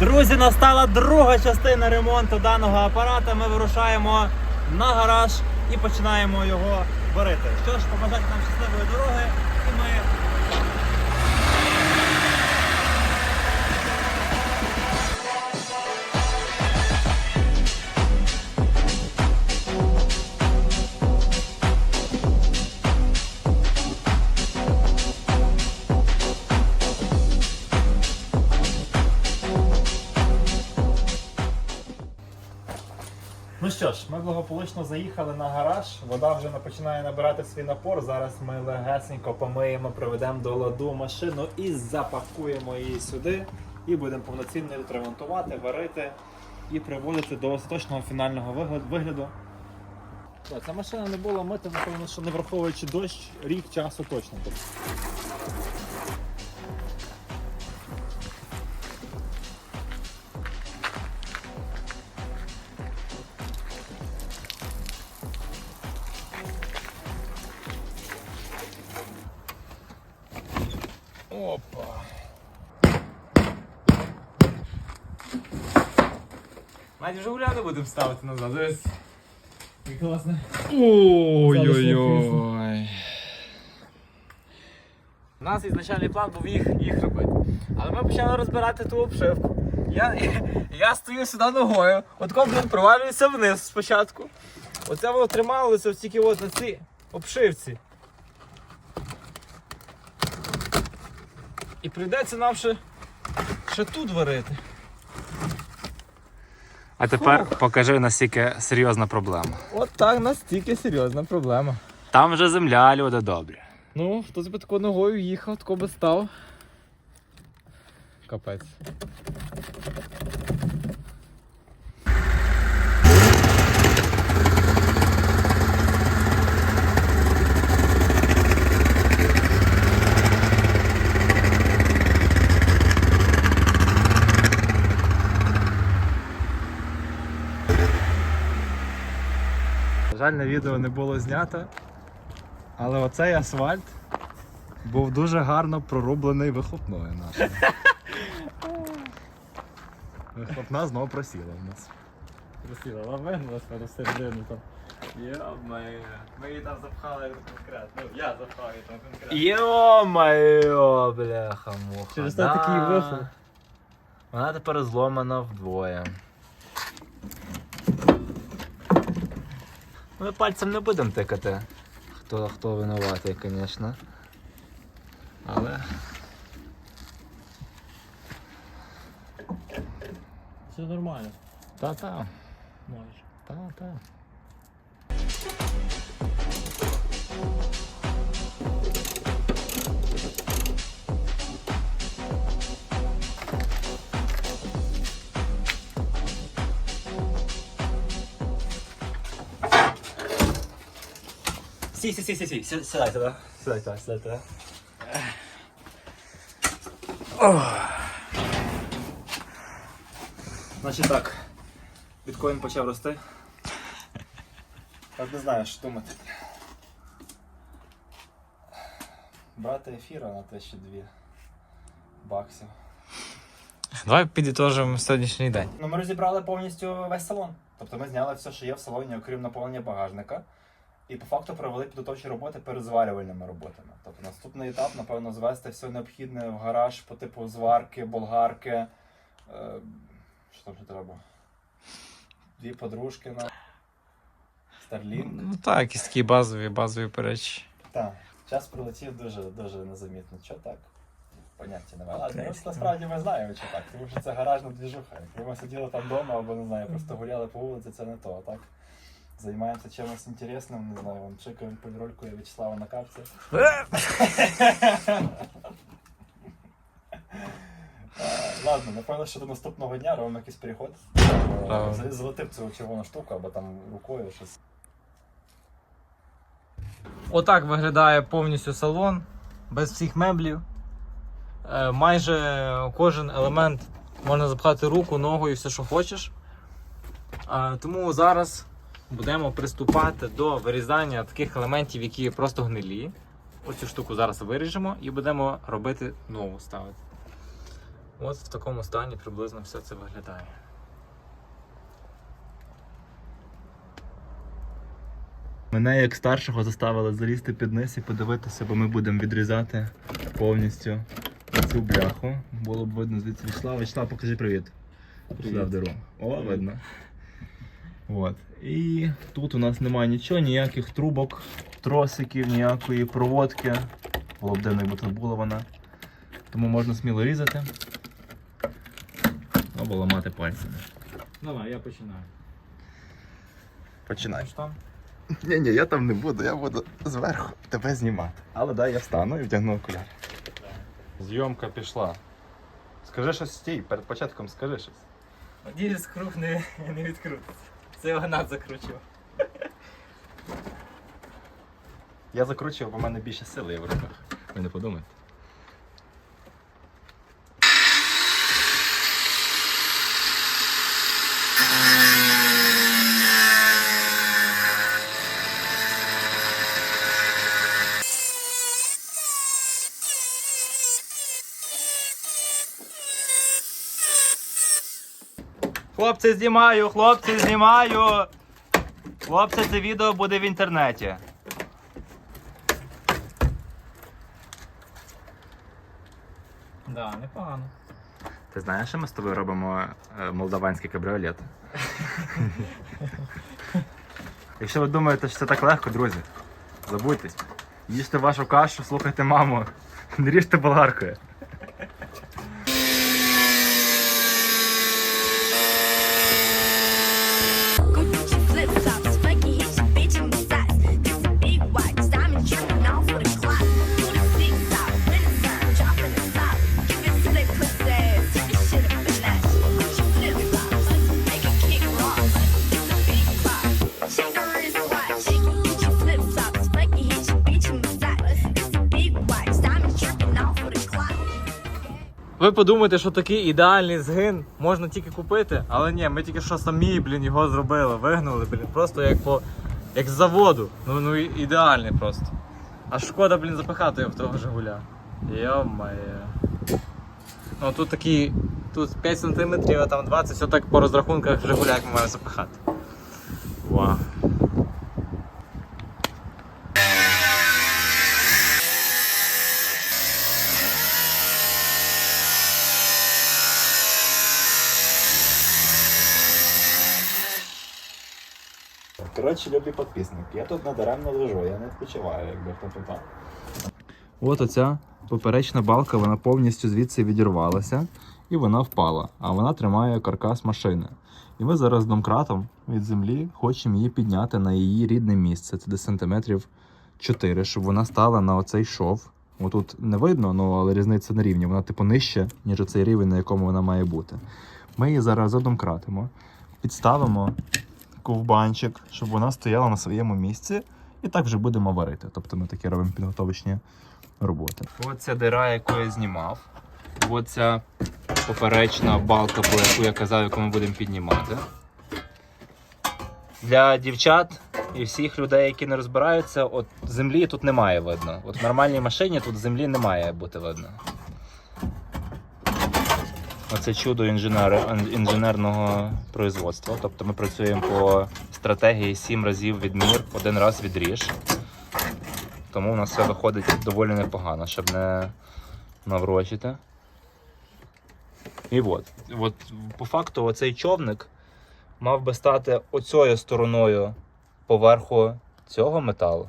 Друзі, настала друга частина ремонту даного апарата. Ми вирушаємо на гараж і починаємо його варити. Що ж, побажати нам щасливої дороги і ми. Благополучно заїхали на гараж. Вода вже починає набирати свій напор. Зараз ми легесенько помиємо, приведемо до ладу машину і запакуємо її сюди. І будемо повноцінно ремонтувати, варити і приводити до остаточного фінального вигляду. Ця машина не була мита, напевно, що не враховуючи дощ, рік часу точно. Будемо ставити назад. Як класно. Ой-ой-ой. У нас ізначальний план був їх, їх робити. Але ми почали розбирати ту обшивку. Я, я стою сюди ногою, от блін, провалюється вниз спочатку. Оце воно трималося ось тільки от на цій обшивці. І прийдеться нам ще, ще тут варити. А тепер покажи наскільки серйозна проблема. От так настільки серйозна проблема. Там вже земля, люди добрі. Ну, хтось би тако ногою їхав, тако би став. Капець. Жаль, на відео не було знято. Але оцей асфальт був дуже гарно прорублений вихлопною нашою. Вихлопна знову просіла в нас. Красиво, лавинула спереду всередину там. Йо-моє, ми її там запхали конкретно. Ну, я запхав її там конкретно. Йо-моє, бляха муха. Через те такий вихлоп. Вона тепер зломана вдвоє. Ми пальцем не будемо тикати. Хто, хто винуватий, звісно. Але. Все нормально, Та-та. майже. Та-та. Сі, сі, сі, сі, сі, Сі- сідай туди. Сідай туди, сідай туди. Значить так, біткоін почав рости. Я не знаю, що думати. Брати ефіра на 1002 баксів. Давай підітожимо сьогоднішній день. Ну, ми розібрали повністю весь салон. Тобто ми зняли все, що є в салоні, окрім наповнення багажника. І по факту провели підготовчі роботи перед зварювальними роботами. Тобто наступний етап, напевно, звести все необхідне в гараж по типу зварки, болгарки. Е, що там ще треба? Дві подружки на Starlink. Ну так, якісь такі базові, базові речі. Так, час прилетів дуже дуже незамітно. Що так? Поняття немає. Але ну, насправді ми знаємо, що так, тому що це гаражна двіжуха. Якби ми сиділи там вдома або не знаю, просто гуляли по вулиці, це не то, так. Займаємося чимось інтересним, не знаю, вон чекаємо поліролькою В'ячеслава на капці. Е, Ладно, напевно, що до наступного дня робимо якийсь переход. Правильно. З- Золотив цю червону штуку або там рукою щось. Отак виглядає повністю салон, без всіх меблів. Е, майже кожен елемент можна запхати руку, ногу і все, що хочеш. Е, тому зараз будемо приступати до вирізання таких елементів, які просто гнилі. Оцю штуку зараз виріжемо і будемо робити нову ставити. От в такому стані приблизно все це виглядає. Мене як старшого заставили залізти під низ і подивитися, бо ми будемо відрізати повністю цю бляху. Було б видно звідси Вячеслав. Вячеслав, покажи привіт. Сюди в диру. О, видно. От. І тут у нас немає нічого, ніяких трубок, тросиків, ніякої проводки. Було б дивно, якби тут була вона. Тому можна сміло різати. Або ламати пальцями. Давай, я починаю. Починай. Що там? Ні, ні, я там не буду, я буду зверху тебе знімати. Але дай я встану і вдягну окуляр. Зйомка пішла. Скажи щось стій, перед початком скажи щось. Надіюсь, круг не, не відкрутиться. Це його закручував. Я закручував, бо в мене більше сили є в руках. Ви не подумайте. Хлопці, знімаю, хлопці, знімаю. Хлопці, це відео буде в інтернеті. Да, непогано. Ти знаєш, що ми з тобою робимо е, молдаванський кабріолет? Якщо ви думаєте, що це так легко, друзі, забудьтесь. Їжте вашу кашу, слухайте маму, не ріжте болгаркою. Подумаєте, що такий ідеальний згин можна тільки купити, але ні, ми тільки що самі, блін, його зробили, вигнули, блін, просто як по як з заводу. Ну, ну ідеальний просто. А шкода, блін, запихати його в того Жигуля. Йо-моє. Ну тут такі, тут 5 см, а там 20, все так по розрахунках Жигуля, як ми маємо запихати. Вау. Коротше, любі підписники, я тут надаремно лежу, я не відпочиваю, якби хто питав. От оця поперечна балка, вона повністю звідси відірвалася і вона впала, а вона тримає каркас машини. І ми зараз домкратом від землі хочемо її підняти на її рідне місце. Це десь сантиметрів 4, щоб вона стала на оцей шов. Отут не видно, ну, але різниця на рівні. Вона типу нижче, ніж оцей рівень, на якому вона має бути. Ми її зараз задомкратимо, підставимо ковбанчик, щоб вона стояла на своєму місці, і так вже будемо варити. Тобто ми такі робимо підготовочні роботи. Ось ця дира, яку я знімав. Ось ця поперечна балка, по яку я казав, яку ми будемо піднімати. Для дівчат і всіх людей, які не розбираються, от землі тут немає видно. От в нормальній машині тут землі не має бути видно. Оце чудо інженер... інженерного производства. Тобто ми працюємо по стратегії 7 разів відмір, один раз відріж. Тому у нас все виходить доволі непогано, щоб не наврочити. І от, от по факту оцей човник мав би стати оцею стороною поверху цього металу,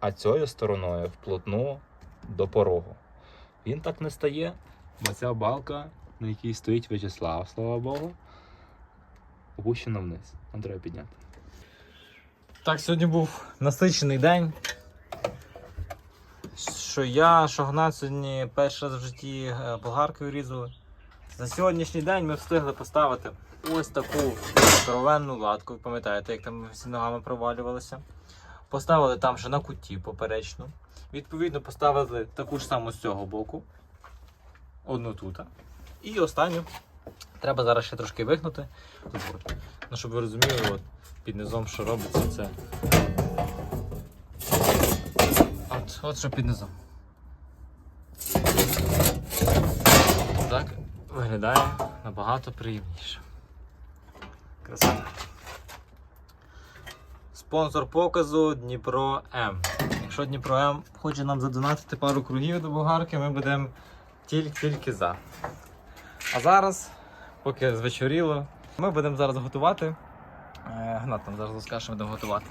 а цією стороною вплотну до порогу. Він так не стає, бо ця балка, на якій стоїть В'ячеслав, слава Богу, опущена вниз. Нам треба підняти. Так, сьогодні був насичений день. Що я, що Гнат сьогодні перший раз в житті е, болгаркою різали. За сьогоднішній день ми встигли поставити ось таку здоровенну латку. Ви пам'ятаєте, як там всі ногами провалювалися. Поставили там ще на куті поперечну. Відповідно, поставили таку ж саму з цього боку. Одну тут. І останню. Треба зараз ще трошки вигнути. Ну, щоб ви розуміли, от, під низом, що робиться, це. От, от що під низом. Так. виглядає набагато приємніше. Красота. Спонсор показу Дніпро М. Якщо Дніпро М хоче нам задонатити пару кругів до болгарки, ми будемо тільки-тільки за. А зараз, поки звечоріло, ми будемо зараз готувати. Е, Гнат нам зараз розкаже, що будемо готувати.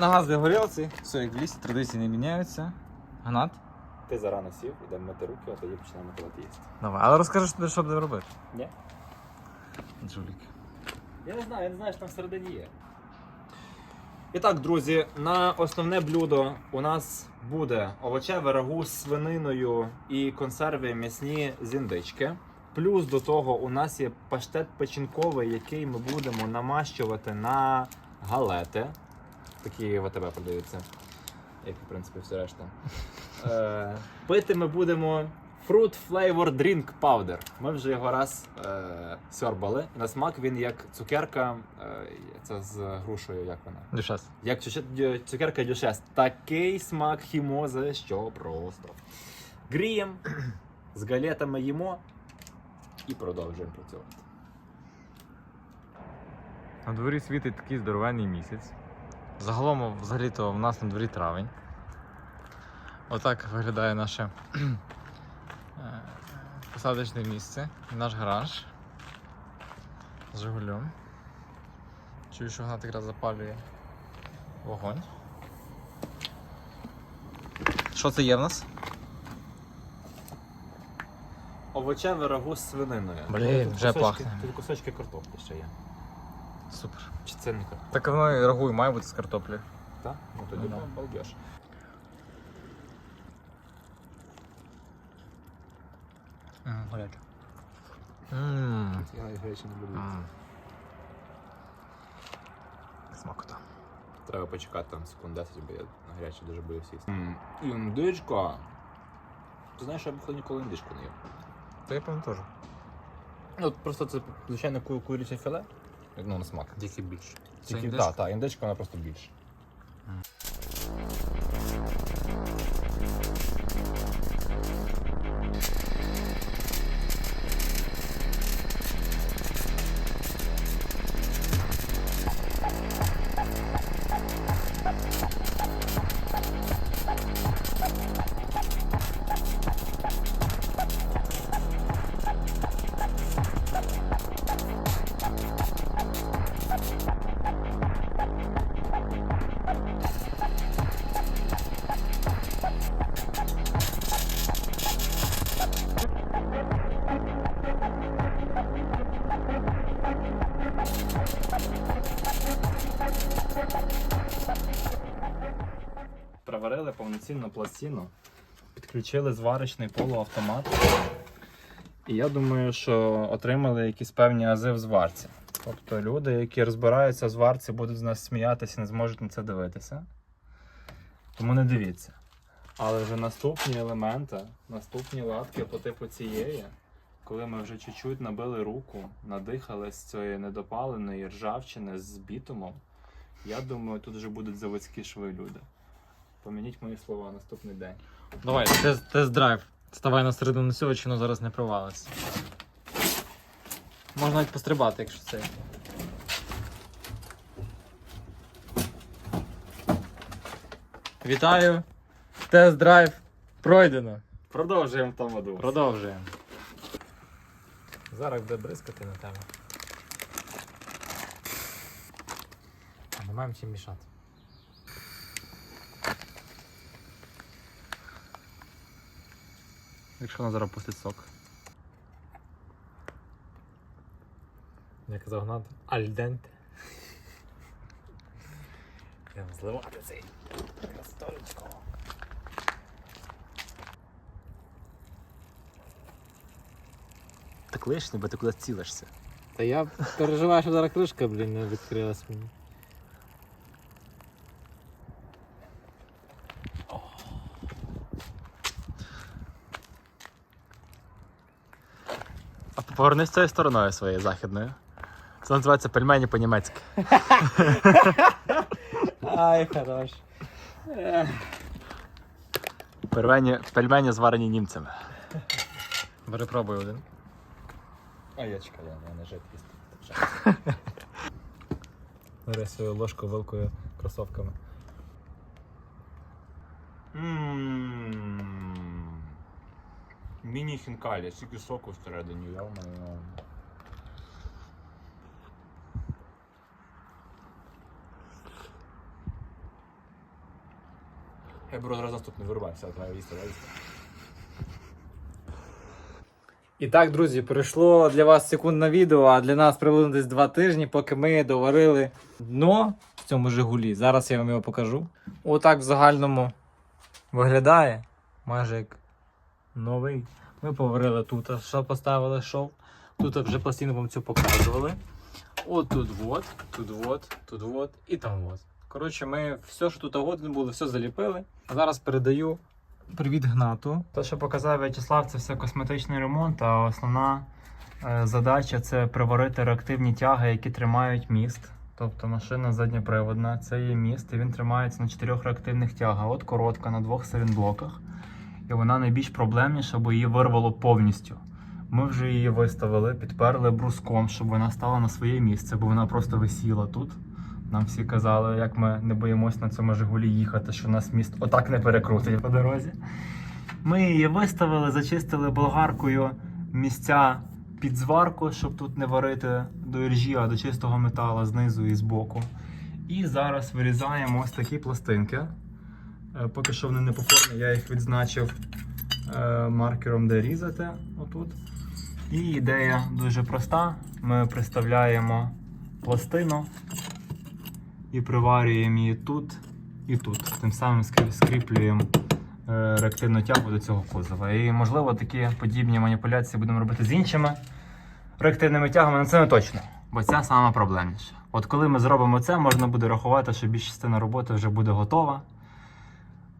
На газовій горілці, все як в лісі, традиції не міняються. Гнат? Ти зарано сів, ідемо мити руки, а тоді почнемо готувати їсти. Давай, але розкажи, що що будемо робити. Ні? Джулік. Я не знаю, я не знаю, що там всередині є. І так, друзі, на основне блюдо у нас буде овочеве рагу з свининою і консерви м'ясні з індички. Плюс до того у нас є паштет печінковий, який ми будемо намащувати на галети. Такі в АТБ продаються, як і в принципі все решта. Е, пити ми будемо Fruit Flavor Drink Powder. Ми вже його раз е, сьорбали. На смак він як цукерка. Е, це з грушею, як вона? Дюшес. Як цукерка дюшес. Такий смак хімози, що просто. Гріємо, з галетами їмо і продовжуємо працювати. На дворі світить такий здоровенний місяць. Загалом, взагалі-то, в нас на дворі травень. Отак виглядає наше е, посадочне місце, наш гараж з Жигулем. Чую, що Гнат якраз запалює вогонь. Що це є в нас? Овочеве рагу з свининою. Блін, Тут вже кусочки- пахне. Тут кусочки картоплі ще є. Супер. Чи це не картопля? Так воно і рагуй має бути з картоплі. Так? Ну тоді Ну, ну, балдеж. Горяче. Ммм. Я навіть речі не люблю. Смакота. Треба почекати там секунд 10, бо я на гарячі дуже боюсь їсти. Індичка. Ти знаєш, що я б ніколи індичку не їв. Та я певно теж. Ну, от просто це звичайно ку- куряче філе. Ну, на смак. Тільки більше. Це Тільки, індичка? так, так, індичка вона просто більше. Повноцінну пластину, підключили зварочний полуавтомат. І я думаю, що отримали якісь певні ази в зварці. Тобто люди, які розбираються в зварці, будуть з нас сміятися і не зможуть на це дивитися. Тому не дивіться. Але вже наступні елементи, наступні латки по типу цієї, коли ми вже чуть-чуть набили руку, надихали з цієї недопаленої ржавчини з бітумом, я думаю, тут вже будуть заводські шви люди. Помініть мої слова наступний день. Давай, тест, тест-драйв. Ставай на середину цього, чи воно зараз не провалиться. Можна навіть пострибати, якщо це. Вітаю! Тест-драйв пройдено. Продовжуємо в тому духу. Продовжуємо. Зараз буде бризкати на тебе. Не маємо чим мішати. Якщо вона зараз пустить сок. Як загнати? Альденте. Прям зливати цей красторочку. Так лишнє, бо ти куди цілишся. Та я переживаю, що зараз кришка, блін, не відкрилась мені. Повернись цією стороною своєю західною. Це називається пельмені по-німецьки. Ай, хорош. Пельмені, пельмені зварені німцями. Бери пробуй один. А я чекаю, я не жидкість. Бери свою ложку вилкою кросовками. Міні хінкалі, стільки соку всередині, я мене. Я беру зараз наступний вирубайся, треба їсти, треба їсти. І так, друзі, пройшло для вас секундне відео, а для нас приблизно десь два тижні, поки ми доварили дно в цьому Жигулі. Зараз я вам його покажу. Отак в загальному виглядає. Майже як новий. Ми поварили тут, що поставили шов. Тут вже пластину вам цю показували. От тут вот, тут вот, тут вот і там вот. Коротше, ми все, що тут годно було, все заліпили. Зараз передаю Привіт, Гнату. Те, що показав В'ячеслав, це все косметичний ремонт, а основна е, задача це приварити реактивні тяги, які тримають міст. Тобто машина задньоприводна, це є міст, і він тримається на чотирьох реактивних тягах. От коротка на двох сайлентблоках. І вона найбільш проблемніша, бо її вирвало повністю. Ми вже її виставили, підперли бруском, щоб вона стала на своє місце, бо вона просто висіла тут. Нам всі казали, як ми не боїмось на цьому Жигулі їхати, що нас міст отак не перекрутить по дорозі. Ми її виставили, зачистили болгаркою місця під зварку, щоб тут не варити до іржі, а до чистого металу знизу і збоку. І зараз вирізаємо ось такі пластинки. Е, Поки що вони не по я їх відзначив е, маркером, де різати. Отут. І ідея дуже проста. Ми приставляємо пластину і приварюємо її тут і тут. Тим самим скріплюємо е, реактивну тягу до цього кузова. І можливо такі подібні маніпуляції будемо робити з іншими реактивними тягами, але це не точно, бо ця сама проблемніша. От коли ми зробимо це, можна буде рахувати, що більша частина роботи вже буде готова,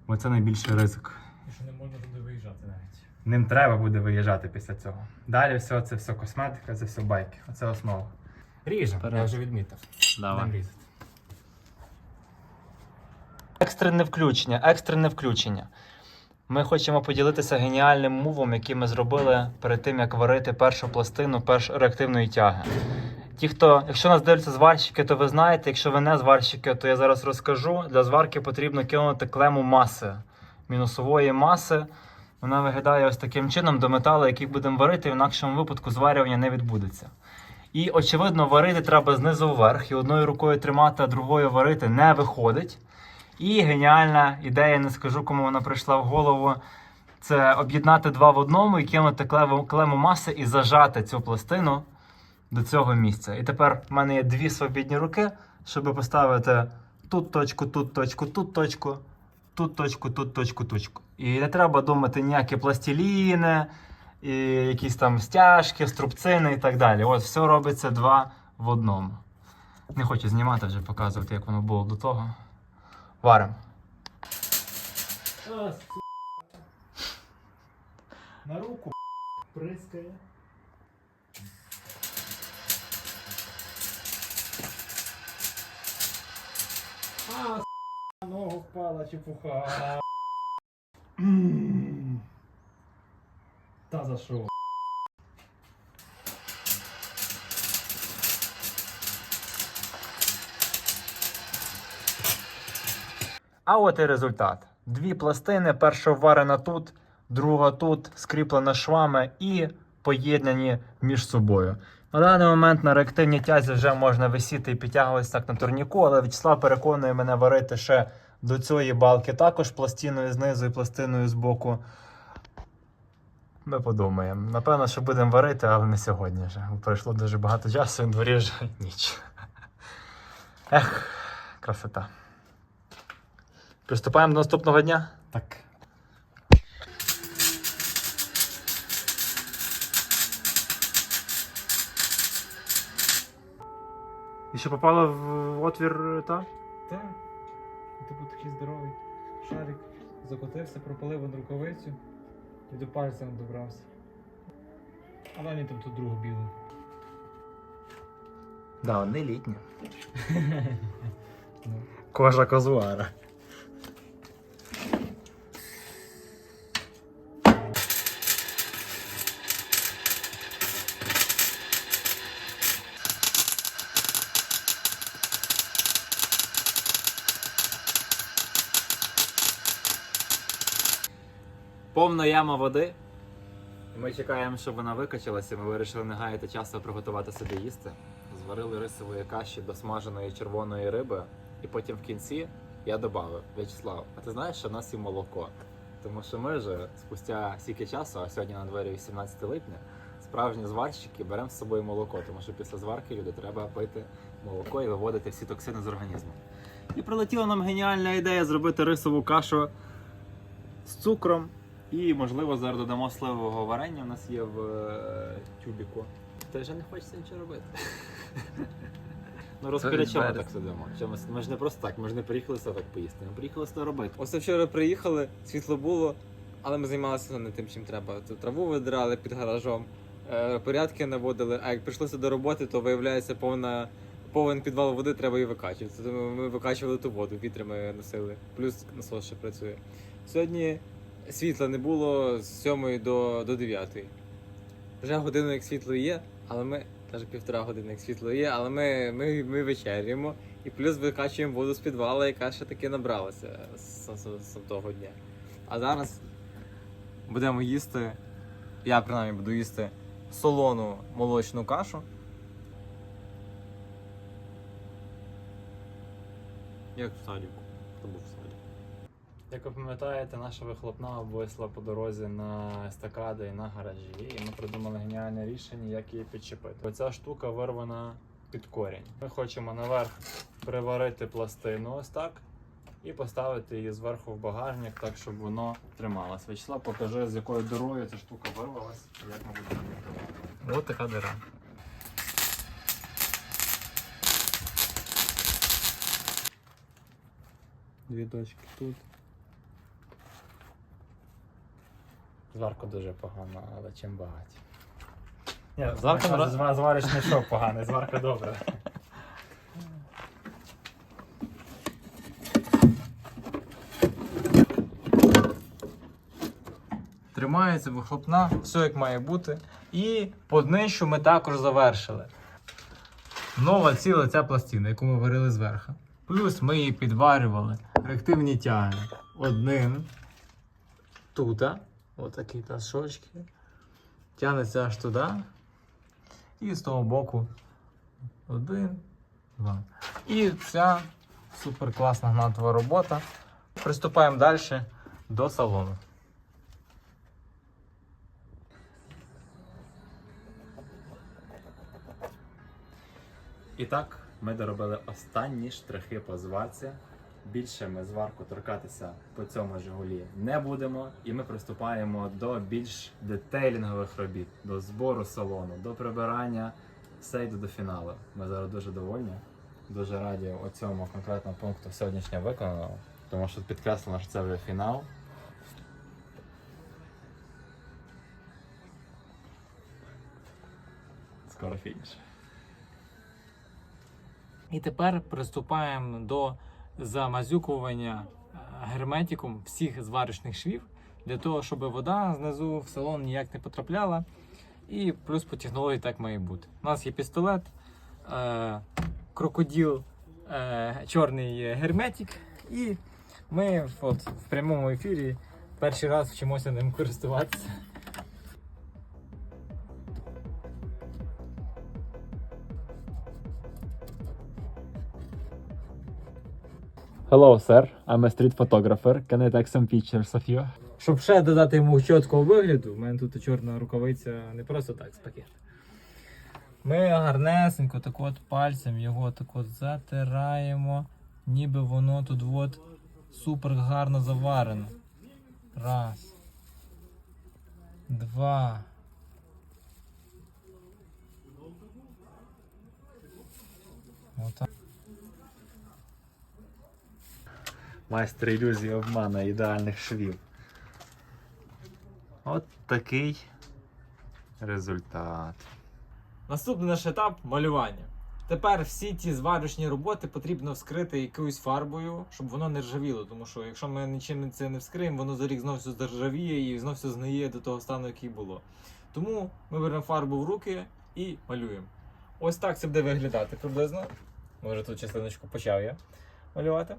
бо це найбільший ризик. І що не можна туди виїжджати навіть. Ним треба буде виїжджати після цього. Далі все, це все косметика, це все байки. Оце основа. Ріжемо, я вже відмітив. Будемо різати. Екстрене включення, екстрене включення. Ми хочемо поділитися геніальним мувом, який ми зробили перед тим, як варити першу пластину перш реактивної тяги. Ті, хто, якщо нас дивляться зварщики, то ви знаєте, якщо ви не зварщики, то я зараз розкажу. Для зварки потрібно кинути клему маси, мінусової маси. Вона виглядає ось таким чином до металу, який будемо варити, в інакшому випадку зварювання не відбудеться. І, очевидно, варити треба знизу вверх, і одною рукою тримати, а другою варити не виходить. І геніальна ідея, не скажу, кому вона прийшла в голову. Це об'єднати два в одному і кинути клему, маси і зажати цю пластину до цього місця. І тепер в мене є дві свобідні руки, щоб поставити тут точку, тут точку, тут точку, тут точку, тут точку, точку. І не треба думати ніякі пластиліни, і якісь там стяжки, струбцини і так далі. Ось все робиться два в одному. Не хочу знімати вже показувати, як воно було до того. Варимо. На руку прискає. А, с**, ногу впала чепуха. Та за що? А от і результат. Дві пластини, перша варена тут, друга тут, скріплена швами і поєднані між собою. На даний момент на реактивній тязі вже можна висіти і підтягуватися так на турніку, але Вячеслав переконує мене варити ще до цієї балки також пластиною знизу і пластиною збоку. Ми подумаємо. Напевно, що будемо варити, але не сьогодні вже. Пройшло дуже багато часу, і дворі вже ніч. Ех, красота. Приступаємо до наступного дня. Так. І ще попала в отвір та? Так. Ти був такий здоровий шарик, закотився, пропалив одну рукавицю і до пальця не добрався. А далі там тут другу білу. Да, не літня. Кожа козуара. Повна яма води. І Ми чекаємо, щоб вона викачалася. Ми вирішили не гаяти часу приготувати собі їсти. Зварили рисової каші до смаженої червоної риби, і потім в кінці я додав В'ячеслав, а ти знаєш, що в нас є молоко? Тому що ми вже спустя стільки часу, а сьогодні на дворі 18 липня, справжні зварщики беремо з собою молоко, тому що після зварки люди треба пити молоко і виводити всі токсини з організму. І прилетіла нам геніальна ідея зробити рисову кашу з цукром. І, можливо, зараз додамо сливового варення. У нас є в е, тюбіку. Та вже не хочеться нічого робити. Ну розкричимо Берез. так сидимо. Що ми, ми ж не просто так, ми ж не приїхали все так поїсти. Ми приїхали це робити. Ось вчора приїхали, світло було, але ми займалися не тим, чим треба. Тут траву видирали під гаражом, е, порядки наводили, а як прийшлося до роботи, то виявляється повна. Повен підвал води треба і викачувати. Тому ми викачували ту воду, вітрами носили, плюс насос ще працює. Сьогодні світла не було з 7 до, до 9. Вже годину як світло є, але ми, навіть півтора години як світло є, але ми, ми, ми вечерюємо і плюс викачуємо воду з підвала, яка ще таки набралася з, з, з, з того дня. А зараз будемо їсти, я принаймні буду їсти солону молочну кашу. Як в садіку. Хто був в садіку? Як ви пам'ятаєте, наша вихлопна обвисла по дорозі на естакади і на гаражі, і ми придумали геніальне рішення, як її підчепити. Оця штука вирвана під корінь. Ми хочемо наверх приварити пластину ось так і поставити її зверху в багажник, так щоб воно трималось. Вячеслав, покажи, з якою дорою ця штука вирвалась і як ми будемо її. Ось така дира. Дві дочки тут. Зварка дуже погана, але чим багаті. Ні, Зварка нра- звариш не що поганий, зварка добра. Тримається вихлопна, все як має бути. І по днищу ми також завершили. Нова ціла ця пластина, яку ми варили зверху. Плюс ми її підварювали. Реактивні тяги. Одним. Тут. Отакі ташочки. Тягнеться аж туди. І з того боку. Один, два. І ця супер класна гнатова робота. Приступаємо далі до салону. І так, ми доробили останні штрихи по зварці. Більше ми зварку торкатися по цьому Жигулі не будемо, і ми приступаємо до більш детейлінгових робіт, до збору салону, до прибирання, все йде до фіналу. Ми зараз дуже довольні, дуже раді цьому конкретному пункту сьогоднішнього виконаного, тому що підкреслено, що це вже фінал. Скоро фініш. І тепер приступаємо до замазюкування е, герметиком всіх зварочних швів, для того, щоб вода знизу в салон ніяк не потрапляла. І плюс по технології так має бути. У нас є пістолет, е, крокодил, е, чорний герметик, і ми от, в прямому ефірі перший раз вчимося ним користуватися. Hello, sir. I'm a street photographer. Can I take some pictures of you? Щоб ще додати йому чіткого вигляду, у мене тут чорна рукавиця не просто так з пакету. Ми гарнесенько так от пальцем його так от затираємо, ніби воно тут от супер гарно заварено. Раз. Два. Отак. Майстер ілюзії обмана ідеальних швів. От такий результат. Наступний наш етап малювання. Тепер всі ці зварочні роботи потрібно вскрити якоюсь фарбою, щоб воно не ржавіло. Тому що якщо ми нічим це не вскриємо, воно за рік знов все заржавіє і знов все згниє до того стану, який було. Тому ми беремо фарбу в руки і малюємо. Ось так це буде виглядати приблизно. Може тут частиночку почав я малювати.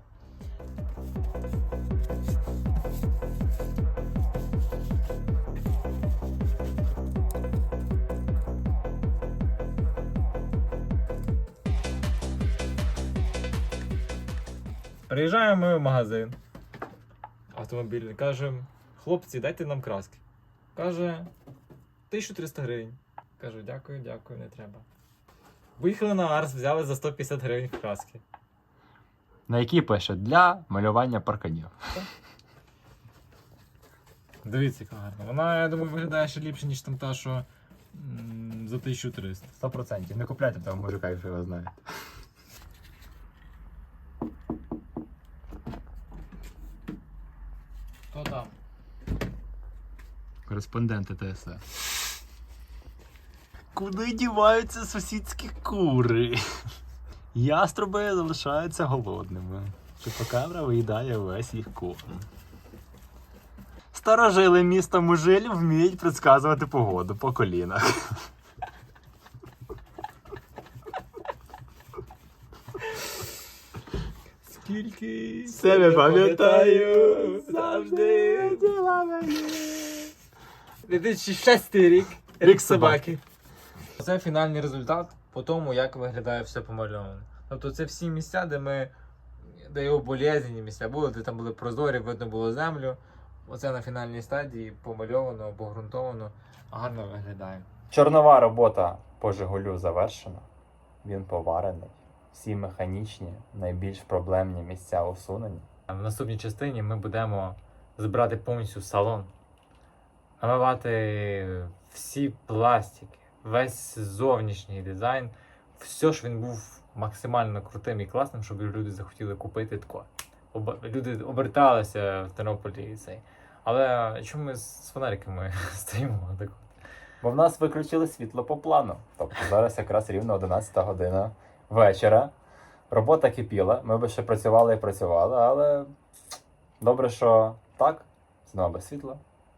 Приїжджаємо ми в магазин. Автомобільний. Кажемо, хлопці, дайте нам краски. Каже, 1300 гривень. Кажу, дякую, дякую, не треба. Виїхали на Арс, взяли за 150 гривень краски. На якій пише для малювання парканів. Дивіться, яка гарна. Вона, я думаю, виглядає ще ліпше, ніж там та, що м, за 1300. 100%. Не купляйте того мужика, якщо його знаєте. Хто там? Кореспонденти ТСЕ. Куди діваються сусідські кури? Яструби залишаються голодними. Чупакабра виїдає весь їх корм. Старожили міста Мужиль вміють предсказувати погоду по колінах. Скільки Себе пам'ятаю, завжди діла мені. 2006 рік. Рік собаки. Це фінальний результат по тому, як виглядає все помальоване. Тобто це всі місця, де ми. де його болезнені місця були, де там були прозорі, видно було землю. Оце на фінальній стадії помальовано, обґрунтовано, гарно виглядає. Чорнова робота по Жигулю завершена. Він поварений. Всі механічні, найбільш проблемні місця усунені. В наступній частині ми будемо збирати повністю салон, намивати всі пластики, весь зовнішній дизайн, все ж він був максимально крутим і класним, щоб люди захотіли купити тако. Люди оберталися в Тернополі і цей. Але чому ми з фонариками стоїмо? Так? Бо в нас виключили світло по плану. Тобто зараз якраз рівно 11 година вечора. Робота кипіла, ми би ще працювали і працювали, але добре, що так, знову без світла.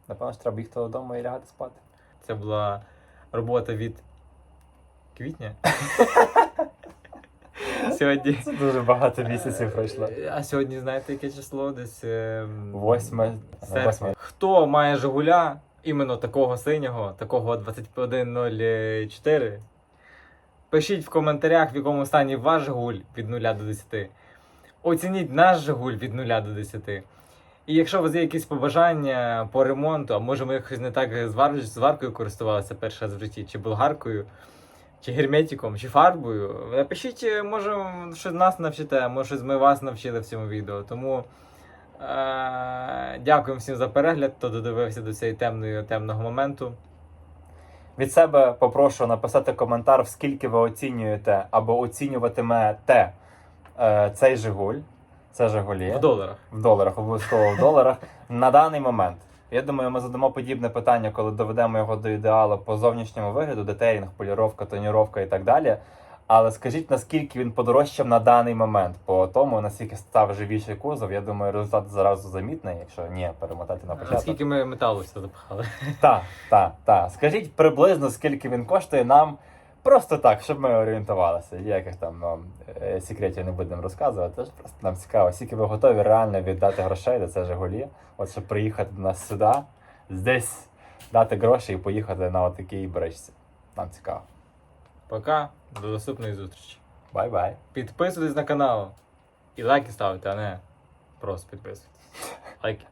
Напевно, що треба їхати додому і лягати спати. Це була робота від квітня. Сьогодні. Це дуже багато місяців пройшло. А сьогодні знаєте, яке число? Десь ем, Восьме. восьме. Хто має Жигуля, іменно такого синього, такого 2104? Пишіть в коментарях, в якому стані ваш Жигуль від 0 до 10. Оцініть наш Жигуль від 0 до 10. І якщо у вас є якісь побажання по ремонту, а може ми якось не так звар... зваркою користувалися перший раз в житті, чи болгаркою, чи герметиком, чи фарбою, напишіть, е, може, щось нас навчите, може, щось ми вас навчили в цьому відео. Тому е- дякуємо всім за перегляд, хто додивився до цієї темної темного моменту. Від себе попрошу написати коментар, в скільки ви оцінюєте або оцінюватимете е, цей Жигуль. Це Жигулі. В доларах. В доларах, обов'язково в доларах. На даний момент. Я думаю, ми задамо подібне питання, коли доведемо його до ідеалу по зовнішньому вигляду, детейлінг, поліровка, тоніровка і так далі. Але скажіть, наскільки він подорожчав на даний момент? По тому, наскільки став живіший кузов, я думаю, результат зразу замітний, якщо ні, перемотати на початок. Скільки ми металу сюди запахали? Так, так, так. Скажіть приблизно, скільки він коштує нам. Просто так, щоб ми орієнтувалися. Ніяких там ну, е, секретів не будемо розказувати. Тож просто нам цікаво, скільки ви готові реально віддати грошей до це Жигулі. От щоб приїхати до нас сюди, десь дати гроші і поїхати на отакій бричці. Нам цікаво. Пока, до наступної зустрічі. Бай-бай. Підписуйтесь на канал і лайки ставте, а не просто підписуйтесь. Лайки.